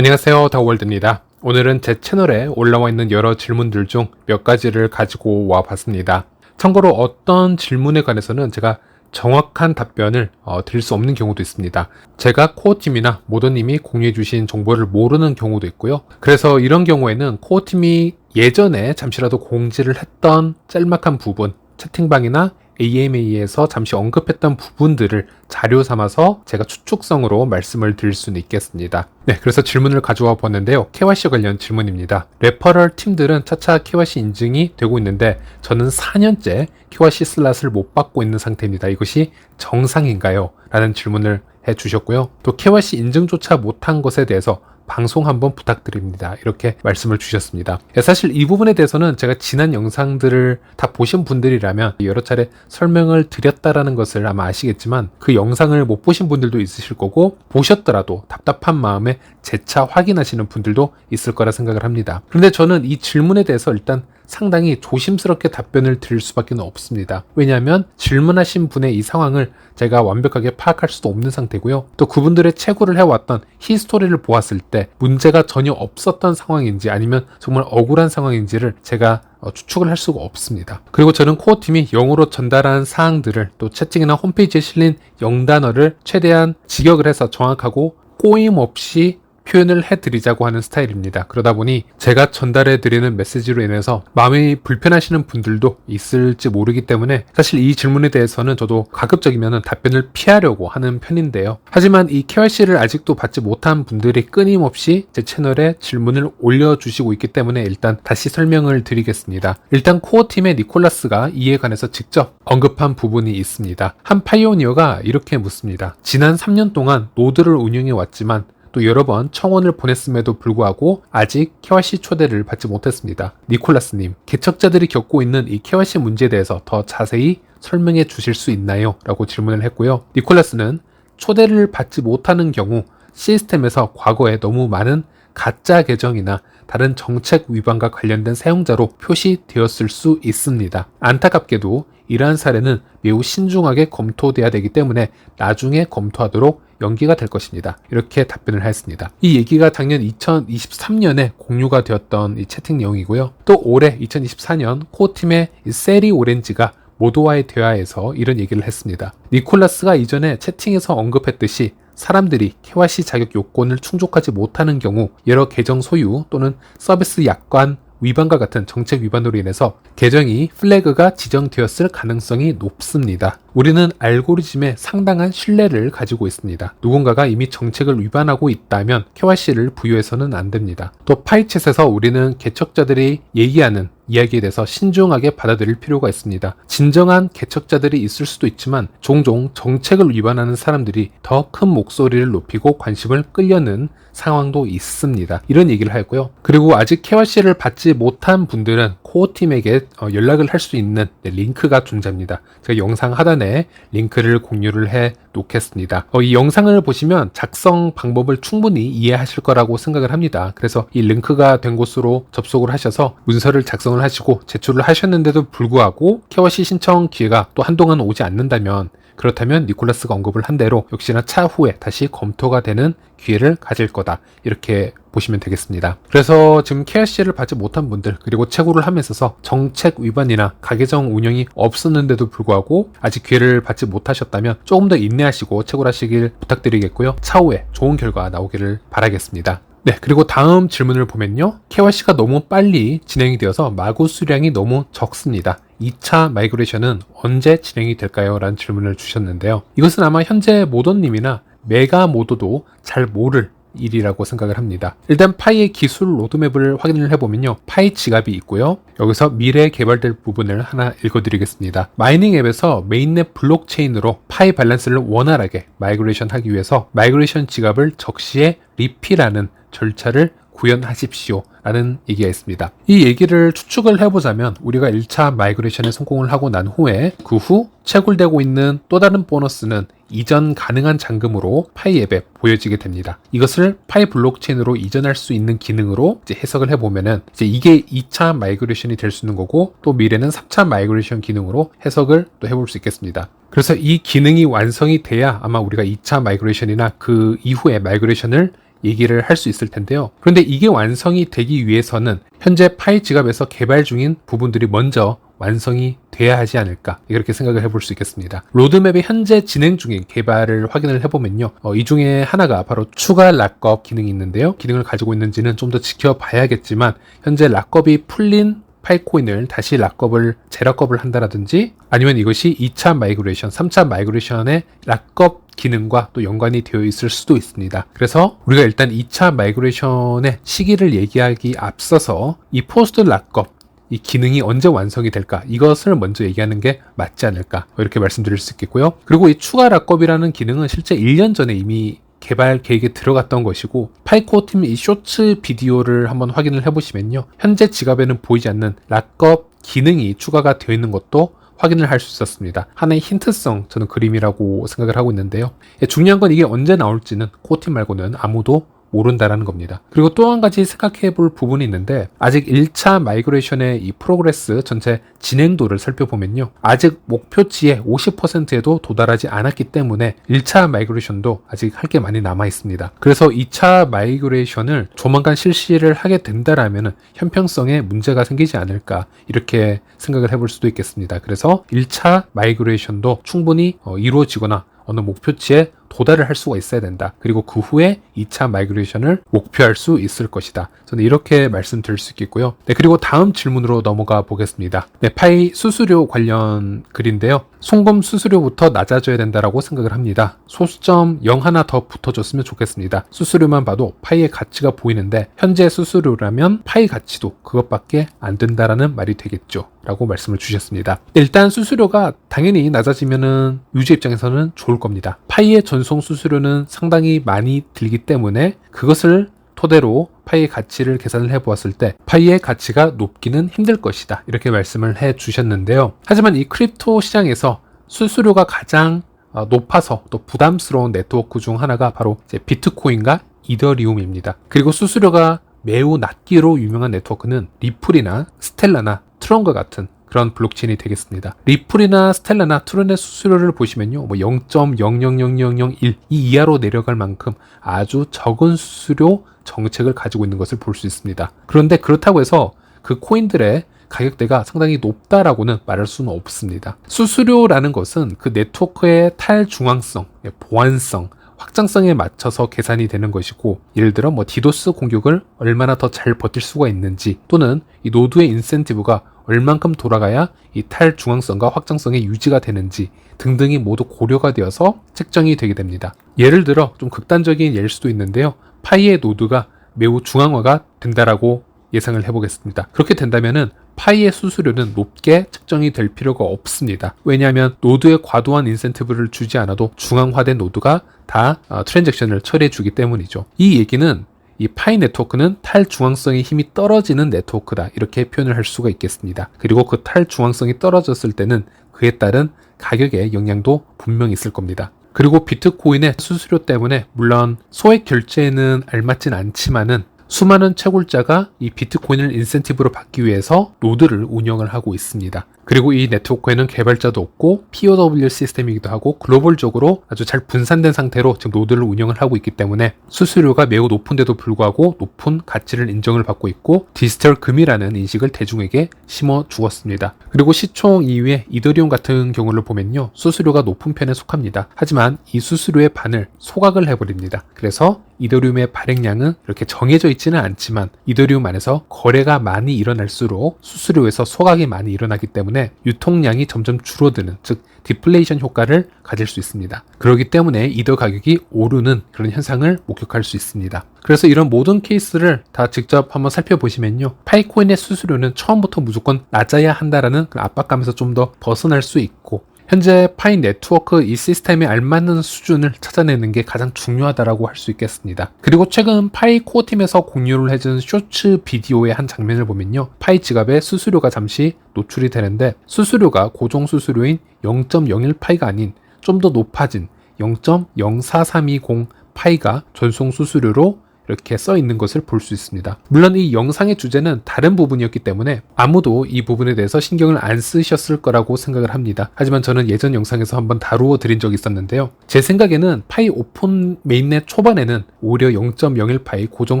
안녕하세요. 다월드입니다. 오늘은 제 채널에 올라와 있는 여러 질문들 중 몇 가지를 가지고 와 봤습니다. 참고로 어떤 질문에 관해서는 제가 정확한 답변을 어, 드릴 수 없는 경우도 있습니다. 제가 코어팀이나 모더님이 공유해 주신 정보를 모르는 경우도 있고요. 그래서 이런 경우에는 코어팀이 예전에 잠시라도 공지를 했던 짤막한 부분, 채팅방이나 AMA에서 잠시 언급했던 부분들을 자료 삼아서 제가 추측성으로 말씀을 드릴 수는 있겠습니다. 네, 그래서 질문을 가져와 봤는데요. KYC 관련 질문입니다. 레퍼럴 팀들은 차차 KYC 인증이 되고 있는데 저는 4년째 KYC 슬롯을 못 받고 있는 상태입니다. 이것이 정상인가요? 라는 질문을 해 주셨고요. 또 KYC 인증조차 못한 것에 대해서 방송 한번 부탁드립니다. 이렇게 말씀을 주셨습니다. 예, 사실 이 부분에 대해서는 제가 지난 영상들을 다 보신 분들이라면 여러 차례 설명을 드렸다라는 것을 아마 아시겠지만 그 영상을 못 보신 분들도 있으실 거고 보셨더라도 답답한 마음에 재차 확인하시는 분들도 있을 거라 생각을 합니다. 그런데 저는 이 질문에 대해서 일단 상당히 조심스럽게 답변을 드릴 수밖에 없습니다. 왜냐하면 질문하신 분의 이 상황을 제가 완벽하게 파악할 수도 없는 상태고요. 또 그분들의 채굴을 해왔던 히스토리를 보았을 때 문제가 전혀 없었던 상황인지 아니면 정말 억울한 상황인지를 제가 어, 추측을 할 수가 없습니다. 그리고 저는 코어 팀이 영어로 전달한 사항들을 또 채팅이나 홈페이지에 실린 영단어를 최대한 직역을 해서 정확하고 꼬임 없이 표현을 해드리자고 하는 스타일입니다. 그러다 보니 제가 전달해드리는 메시지로 인해서 마음이 불편하시는 분들도 있을지 모르기 때문에 사실 이 질문에 대해서는 저도 가급적이면 답변을 피하려고 하는 편인데요. 하지만 이 KYC를 아직도 받지 못한 분들이 끊임없이 제 채널에 질문을 올려주시고 있기 때문에 일단 다시 설명을 드리겠습니다. 일단 코어팀의 니콜라스가 이에 관해서 직접 언급한 부분이 있습니다. 한 파이오니어가 이렇게 묻습니다. 지난 3년 동안 노드를 운영해 왔지만 또 여러 번 청원을 보냈음에도 불구하고 아직 KYC 초대를 받지 못했습니다. 니콜라스님, 개척자들이 겪고 있는 이 KYC 문제에 대해서 더 자세히 설명해 주실 수 있나요? 라고 질문을 했고요. 니콜라스는 초대를 받지 못하는 경우 시스템에서 과거에 너무 많은 가짜 계정이나 다른 정책 위반과 관련된 사용자로 표시되었을 수 있습니다. 안타깝게도 이러한 사례는 매우 신중하게 검토돼야 되기 때문에 나중에 검토하도록 연기가 될 것입니다. 이렇게 답변을 하였습니다. 이 얘기가 작년 2023년에 공유가 되었던 이 채팅 내용이고요. 또 올해 2024년 코팀의 세리 오렌지가 모두와의 대화에서 이런 얘기를 했습니다. 니콜라스가 이전에 채팅에서 언급했듯이 사람들이 KYC 자격 요건을 충족하지 못하는 경우 여러 계정 소유 또는 서비스 약관 위반과 같은 정책 위반으로 인해서 계정이 플래그가 지정되었을 가능성이 높습니다. 우리는 알고리즘에 상당한 신뢰를 가지고 있습니다. 누군가가 이미 정책을 위반하고 있다면 KYC를 부여해서는 안 됩니다. 또 파이챗에서 우리는 개척자들이 얘기하는 이야기에 대해서 신중하게 받아들일 필요가 있습니다. 진정한 개척자들이 있을 수도 있지만 종종 정책을 위반하는 사람들이 더 큰 목소리를 높이고 관심을 끌려는 상황도 있습니다. 이런 얘기를 하였고요. 그리고 아직 KYC를 받지 못한 분들은 코어팀에게 어, 연락을 할 수 있는 네, 링크가 존재합니다. 제가 영상 하단 에 링크를 공유를 해 놓겠습니다. 어, 이 영상을 보시면 작성 방법을 충분히 이해하실 거라고 생각을 합니다. 그래서 이 링크가 된 곳으로 접속을 하셔서 문서를 작성을 하시고 제출을 하셨는데도 불구하고 KYC 신청 기회가 또 한동안 오지 않는다면 그렇다면 니콜라스가 언급을 한 대로 역시나 차후에 다시 검토가 되는 기회를 가질 거다. 이렇게 보시면 되겠습니다. 그래서 지금 KRC를 받지 못한 분들 그리고 채굴을 하면서 정책 위반이나 가계정 운영이 없었는데도 불구하고 아직 기회를 받지 못하셨다면 조금 더 인내하시고 채굴하시길 부탁드리겠고요. 차후에 좋은 결과 나오기를 바라겠습니다. 네, 그리고 다음 질문을 보면요. KYC가 너무 빨리 진행이 되어서 마구 수량이 너무 적습니다. 2차 마이그레이션은 언제 진행이 될까요? 라는 질문을 주셨는데요. 이것은 아마 현재 모더님이나 메가 모더도 잘 모를 일이라고 생각을 합니다. 일단 파이의 기술 로드맵을 확인을 해보면요. 파이 지갑이 있고요. 여기서 미래에 개발될 부분을 하나 읽어드리겠습니다. 마이닝 앱에서 메인넷 블록체인으로 파이 밸런스를 원활하게 마이그레이션 하기 위해서 마이그레이션 지갑을 적시에 리필하는 절차를 구현하십시오. 라는 얘기가 있습니다. 이 얘기를 추측을 해보자면 우리가 1차 마이그레이션에 성공을 하고 난 후에 그 후 채굴되고 있는 또 다른 보너스는 이전 가능한 잔금으로 파이 앱에 보여지게 됩니다. 이것을 파이 블록체인으로 이전할 수 있는 기능으로 이제 해석을 해보면은 이제 이게 2차 마이그레이션이 될 수 있는 거고 또 미래는 3차 마이그레이션 기능으로 해석을 또 해볼 수 있겠습니다. 그래서 이 기능이 완성이 돼야 아마 우리가 2차 마이그레이션이나 그 이후에 마이그레이션을 얘기를 할 수 있을 텐데요. 그런데 이게 완성이 되기 위해서는 현재 파이 지갑에서 개발 중인 부분들이 먼저 완성이 돼야 하지 않을까 이렇게 생각을 해볼 수 있겠습니다. 로드맵의 현재 진행 중인 개발을 확인을 해보면요. 어, 이 중에 하나가 바로 추가 락업 기능이 있는데요. 기능을 가지고 있는지는 좀 더 지켜봐야겠지만 현재 락업이 풀린 파이코인을 다시 락업을 재락업을 한다라든지 아니면 이것이 2차 마이그레이션, 3차 마이그레이션의 락업 기능과 또 연관이 되어 있을 수도 있습니다. 그래서 우리가 일단 2차 마이그레이션의 시기를 얘기하기 앞서서 이 포스트 락업 이 기능이 언제 완성이 될까 이것을 먼저 얘기하는 게 맞지 않을까 이렇게 말씀드릴 수 있겠고요. 그리고 이 추가 락업이라는 기능은 실제 1년 전에 이미 개발 계획에 들어갔던 것이고 파이코 팀이 쇼츠 비디오를 한번 확인을 해보시면요 현재 지갑에는 보이지 않는 락업 기능이 추가가 되어 있는 것도 확인을 할 수 있었습니다. 하나의 힌트성 저는 그림이라고 생각을 하고 있는데요. 예, 중요한 건 이게 언제 나올지는 코팀 말고는 아무도 모른다라는 겁니다. 그리고 또 한 가지 생각해 볼 부분이 있는데 아직 1차 마이그레이션의 이 프로그레스 전체 진행도를 살펴보면요. 아직 목표치의 50%에도 도달하지 않았기 때문에 1차 마이그레이션도 아직 할 게 많이 남아 있습니다. 그래서 2차 마이그레이션을 조만간 실시를 하게 된다라면 형평성에 문제가 생기지 않을까 이렇게 생각을 해볼 수도 있겠습니다. 그래서 1차 마이그레이션도 충분히 어, 이루어지거나 어느 목표치에 도달을 할 수가 있어야 된다. 그리고 그 후에 2차 마이그레이션을 목표할 수 있을 것이다. 저는 이렇게 말씀드릴 수 있겠고요. 네, 그리고 다음 질문으로 넘어가 보겠습니다. 네, 파이 수수료 관련 글인데요. 송금 수수료부터 낮아져야 된다라고 생각을 합니다. 소수점 0 하나 더 붙어줬으면 좋겠습니다. 수수료만 봐도 파이의 가치가 보이는데 현재 수수료라면 파이 가치도 그것밖에 안 된다라는 말이 되겠죠. 라고 말씀을 주셨습니다. 일단 수수료가 당연히 낮아지면은 유저 입장에서는 좋을 겁니다. 파이의 전 전송 수수료는 상당히 많이 들기 때문에 그것을 토대로 파이의 가치를 계산을 해 보았을 때 파이의 가치가 높기는 힘들 것이다. 이렇게 말씀을 해 주셨는데요. 하지만 이 크립토 시장에서 수수료가 가장 어, 높아서 또 부담스러운 네트워크 중 하나가 바로 비트코인과 이더리움입니다. 그리고 수수료가 매우 낮기로 유명한 네트워크는 리플이나 스텔라나 트론과 같은 그런 블록체인이 되겠습니다. 리플이나 스텔라나 트론의 수수료를 보시면요. 뭐0.000001 이 이하로 내려갈 만큼 아주 적은 수수료 정책을 가지고 있는 것을 볼 수 있습니다. 그런데 그렇다고 해서 그 코인들의 가격대가 상당히 높다라고는 말할 수는 없습니다. 수수료라는 것은 그 네트워크의 탈중앙성, 보안성, 확장성에 맞춰서 계산이 되는 것이고 예를 들어 뭐 디도스 공격을 얼마나 더 잘 버틸 수가 있는지 또는 이 노드의 인센티브가 얼만큼 돌아가야 이 탈중앙성과 확장성이 유지가 되는지 등등이 모두 고려가 되어서 책정이 되게 됩니다. 예를 들어 좀 극단적인 예일 수도 있는데요. 파이의 노드가 매우 중앙화가 된다라고 예상을 해보겠습니다. 그렇게 된다면은 파이의 수수료는 높게 측정이 될 필요가 없습니다. 왜냐하면 노드에 과도한 인센티브를 주지 않아도 중앙화된 노드가 다 어, 트랜잭션을 처리해 주기 때문이죠. 이 얘기는 이 파이 네트워크는 탈중앙성의 힘이 떨어지는 네트워크다. 이렇게 표현을 할 수가 있겠습니다. 그리고 그 탈중앙성이 떨어졌을 때는 그에 따른 가격의 영향도 분명히 있을 겁니다. 그리고 비트코인의 수수료 때문에 물론 소액 결제에는 알맞진 않지만은 수많은 채굴자가 이 비트코인을 인센티브로 받기 위해서 노드를 운영을 하고 있습니다. 그리고 이 네트워크에는 개발자도 없고 POW 시스템이기도 하고 글로벌적으로 아주 잘 분산된 상태로 지금 노드를 운영을 하고 있기 때문에 수수료가 매우 높은데도 불구하고 높은 가치를 인정을 받고 있고 디지털 금이라는 인식을 대중에게 심어 주었습니다. 그리고 시총 이후에 이더리움 같은 경우를 보면요. 수수료가 높은 편에 속합니다. 하지만 이 수수료의 반을 소각을 해버립니다. 그래서 이더리움의 발행량은 이렇게 정해져 있지는 않지만 이더리움 안에서 거래가 많이 일어날수록 수수료에서 소각이 많이 일어나기 때문에 유통량이 점점 줄어드는 즉 디플레이션 효과를 가질 수 있습니다. 그렇기 때문에 이더 가격이 오르는 그런 현상을 목격할 수 있습니다. 그래서 이런 모든 케이스를 다 직접 한번 살펴보시면요. 파이코인의 수수료는 처음부터 무조건 낮아야 한다라는 압박감에서 좀 더 벗어날 수 있고 현재 파이 네트워크 이 시스템에 알맞는 수준을 찾아내는 게 가장 중요하다라고 할 수 있겠습니다. 그리고 최근 파이 코어 팀에서 공유를 해준 쇼츠 비디오의 한 장면을 보면요. 파이 지갑에 수수료가 잠시 노출이 되는데 수수료가 고정 수수료인 0.01 파이가 아닌 좀 더 높아진 0.04320 파이가 전송 수수료로 이렇게 써 있는 것을 볼 수 있습니다. 물론 이 영상의 주제는 다른 부분이었기 때문에 아무도 이 부분에 대해서 신경을 안 쓰셨을 거라고 생각을 합니다. 하지만 저는 예전 영상에서 한번 다루어 드린 적이 있었는데요. 제 생각에는 파이 오픈 메인넷 초반에는 오히려 0.01파이 고정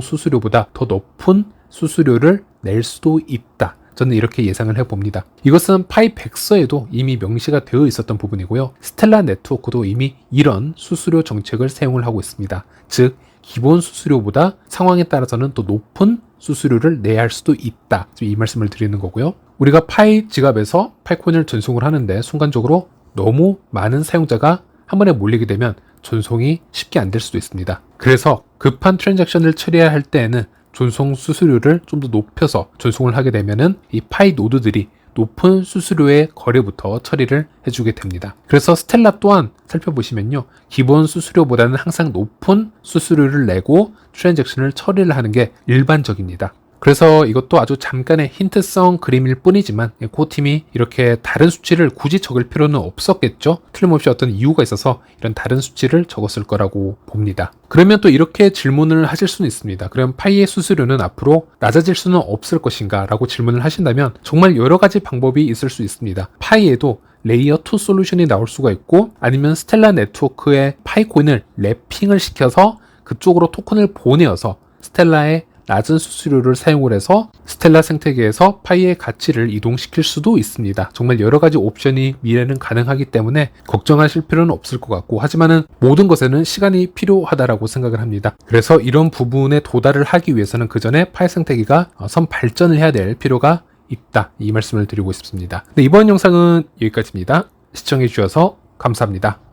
수수료보다 더 높은 수수료를 낼 수도 있다. 저는 이렇게 예상을 해봅니다. 이것은 파이 백서에도 이미 명시가 되어 있었던 부분이고요. 스텔라 네트워크도 이미 이런 수수료 정책을 사용을 하고 있습니다. 즉, 기본 수수료보다 상황에 따라서는 또 높은 수수료를 내야 할 수도 있다. 이 말씀을 드리는 거고요. 우리가 파이 지갑에서 파이코인을 전송을 하는데 순간적으로 너무 많은 사용자가 한 번에 몰리게 되면 전송이 쉽게 안 될 수도 있습니다. 그래서 급한 트랜잭션을 처리해야 할 때에는 전송 수수료를 좀 더 높여서 전송을 하게 되면은 이 파이 노드들이 높은 수수료의 거래부터 처리를 해주게 됩니다. 그래서 스텔라 또한 살펴보시면요. 기본 수수료보다는 항상 높은 수수료를 내고 트랜잭션을 처리를 하는 게 일반적입니다. 그래서 이것도 아주 잠깐의 힌트성 그림일 뿐이지만 코팀이 이렇게 다른 수치를 굳이 적을 필요는 없었겠죠. 틀림없이 어떤 이유가 있어서 이런 다른 수치를 적었을 거라고 봅니다. 그러면 또 이렇게 질문을 하실 수는 있습니다. 그럼 파이의 수수료는 앞으로 낮아질 수는 없을 것인가 라고 질문을 하신다면 정말 여러 가지 방법이 있을 수 있습니다. 파이에도 레이어 2 솔루션이 나올 수가 있고 아니면 스텔라 네트워크의 파이코인을 랩핑을 시켜서 그쪽으로 토큰을 보내어서 스텔라의 낮은 수수료를 사용을 해서 스텔라 생태계에서 파이의 가치를 이동시킬 수도 있습니다. 정말 여러 가지 옵션이 미래는 가능하기 때문에 걱정하실 필요는 없을 것 같고 하지만은 모든 것에는 시간이 필요하다라고 생각을 합니다. 그래서 이런 부분에 도달을 하기 위해서는 그 전에 파이 생태계가 어, 선 발전을 해야 될 필요가 있다. 이 말씀을 드리고 싶습니다. 네, 이번 영상은 여기까지입니다. 시청해 주셔서 감사합니다.